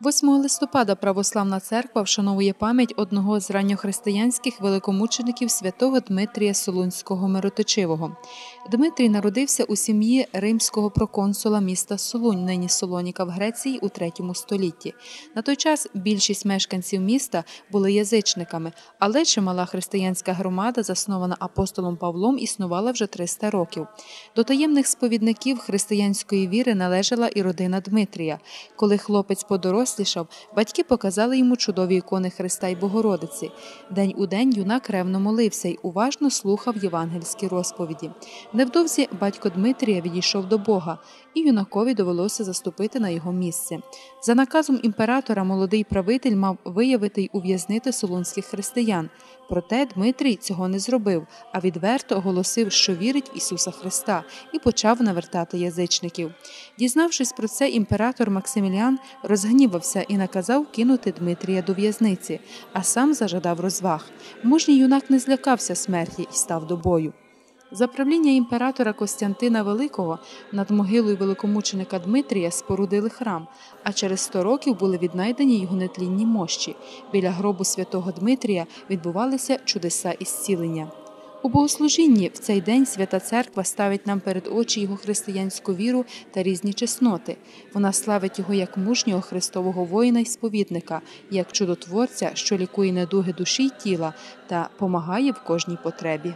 8 листопада Православна церква вшановує пам'ять одного з ранньохристиянських великомучеників святого Дмитрія Солунського Мироточивого. Дмитрій народився у сім'ї римського проконсула міста Солунь, нині Солоніка в Греції у третьому столітті. На той час більшість мешканців міста були язичниками, але чимала християнська громада, заснована апостолом Павлом, існувала вже 300 років. До таємних сповідників християнської віри належала і родина Дмитрія. Коли хлопець подорослішав, батьки показали йому чудові ікони Христа й Богородиці. День у день юнак ревно молився й уважно слухав євангельські розповіді. Невдовзі батько Дмитрія відійшов до Бога, і юнакові довелося заступити на його місце. За наказом імператора молодий правитель мав виявити й ув'язнити солунських християн. Проте Дмитрій цього не зробив, а відверто оголосив, що вірить в Ісуса Христа, і почав навертати язичників. Дізнавшись про це, імператор Максиміліан розгнівався і наказав кинути Дмитрія до в'язниці, а сам зажадав розваг. Мужній юнак не злякався смерті і став до бою. За правління імператора Костянтина Великого над могилою великомученика Дмитрія спорудили храм, а через 100 років були віднайдені його нетлінні мощі. Біля гробу святого Дмитрія відбувалися чудеса ісцілення. У богослужінні в цей день свята церква ставить нам перед очі його християнську віру та різні чесноти. Вона славить його як мужнього христового воїна й сповідника, як чудотворця, що лікує недуги душі й тіла та помагає в кожній потребі.